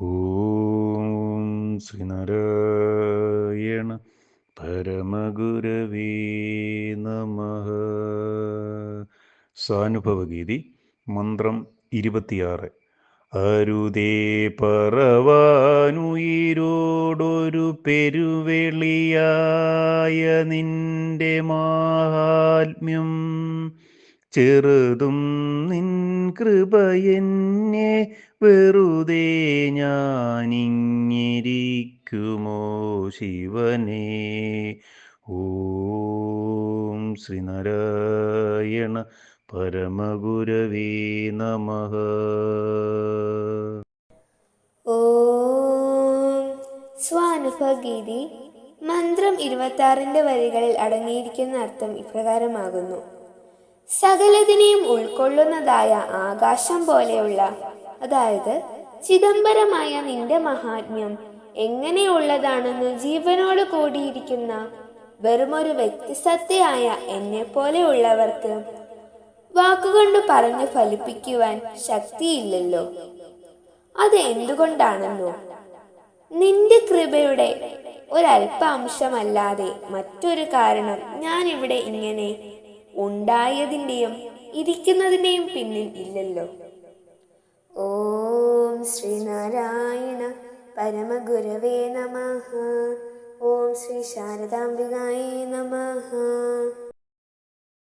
ഓം ശ്രീനാരായണ പരമഗുരവേ നമ. സാനുഭവഗീതി മന്ത്രം ഇരുപത്തിയാറ്. അരുതേ പറവാനുയിരോടൊരു പെരുവെളിയായ നിന്റെ മാഹാത്മ്യം. ചെറുതും നിൻ കൃപയെന്നെ വെറുതെ ഞാനിങ്ങിരിക്കുമോ ശിവനെ? ഓം ശ്രീനാരായണ പരമഗുരവേ നമ. ഓം സ്വാനുഭവഗീതി മന്ത്രം ഇരുപത്തി വരികളിൽ അടങ്ങിയിരിക്കുന്ന അർത്ഥം ഇപ്രകാരമാകുന്നു. സകലതിനെയും ഉൾക്കൊള്ളുന്നതായ ആകാശം പോലെയുള്ള അതായത് ചിദംബരമായ നിന്റെ മഹാത്മ്യം എങ്ങനെയുള്ളതാണെന്ന് ജീവനോട് കൂടിയിരിക്കുന്ന വെറുമൊരു വ്യക്തിസത്തയായ എന്നെ പോലെയുള്ളവർക്ക് വാക്കുകൊണ്ട് പറഞ്ഞു ഫലിപ്പിക്കുവാൻ ശക്തിയില്ലല്ലോ. അത് എന്തുകൊണ്ടാണെന്നോ നിന്റെ കൃപയുടെ ഒരല്പാംശമല്ലാതെ മറ്റൊരു കാരണം ഞാൻ ഇവിടെ ഇങ്ങനെ ഉണ്ടായതിന്റെയും ഇരിക്കുന്നതിന്റെയും പിന്നിൽ ഇല്ലല്ലോ. ഓം ശ്രീനാരായണ പരമഗുരവേ നമ. ഓം ശ്രീ ശാരദാംബികായേ നമ.